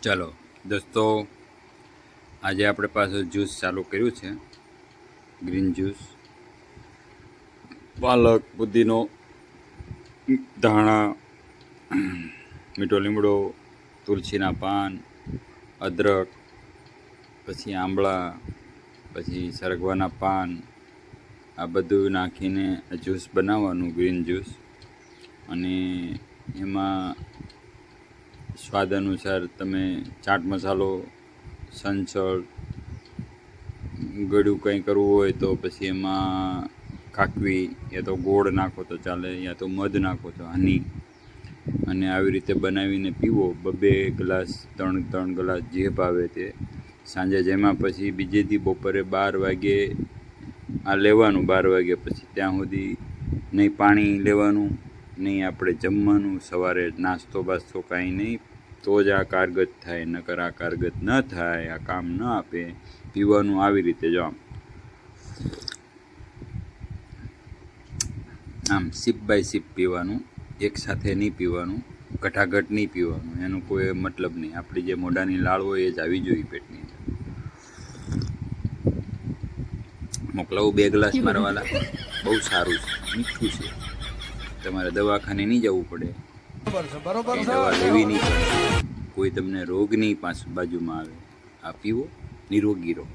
ચાલો, દોસ્તો, આજે આપણે પાસે જ્યુસ ચાલુ કર્યું છે. ગ્રીન જ્યુસ પાલક, પુદીનો, ધાણા, મીઠો લીમડો, તુલસીના પાન, અદરક, પછી આંબળા, પછી સરગવાના પાન, આ બધું નાખીને જ્યુસ બનાવવાનું ગ્રીન જ્યુસ અને એમાં સ્વાદ અનુસાર તમે ચાટ મસાલો, સંચળ, ગળ્યું કંઈ કરવું હોય તો પછી એમાં કાકવી યા તો ગોળ નાખો તો ચાલે, યા તો મધ નાખો તો હની. અને આવી રીતે બનાવીને પીવો, બબે ગ્લાસ, ત્રણ ત્રણ ગ્લાસ જે ભાવે તે. સાંજે જેમાં પછી બીજેથી બપોરે બાર વાગે આ લેવાનું, બાર વાગે પછી ત્યાં સુધી નહીં પાણી લેવાનું, નહીં આપણે જમવાનું, સવારે નાસ્તો બાસ્તો કાંઈ નહીં. તો જ આ કારગત થાય નકર આ કારગત ન થાય આ કામ ન આપે. પીવાનું આવી રીતે જો આમ. આમ સિપ બાય સિપ પીવાનું એક સાથે નહીં પીવાનું ઘટાઘટ નહીં પીવાનું એનો કોઈ મતલબ નહીં. આપણી જે મોઢાની લાળ હોય એ જ આવી જોઈએ પેટની મોકલાવું બે ગ્લાસ મારવાલા. બહુ સારું છે મીઠું છે. તમારે દવાખાને નહીં જવું પડે. બરોબર દવા લેવી નહીં પડે. કોઈ તમને રોગ નહીં પાછું બાજુમાં આવે આ પીવો નિરોગી રહો.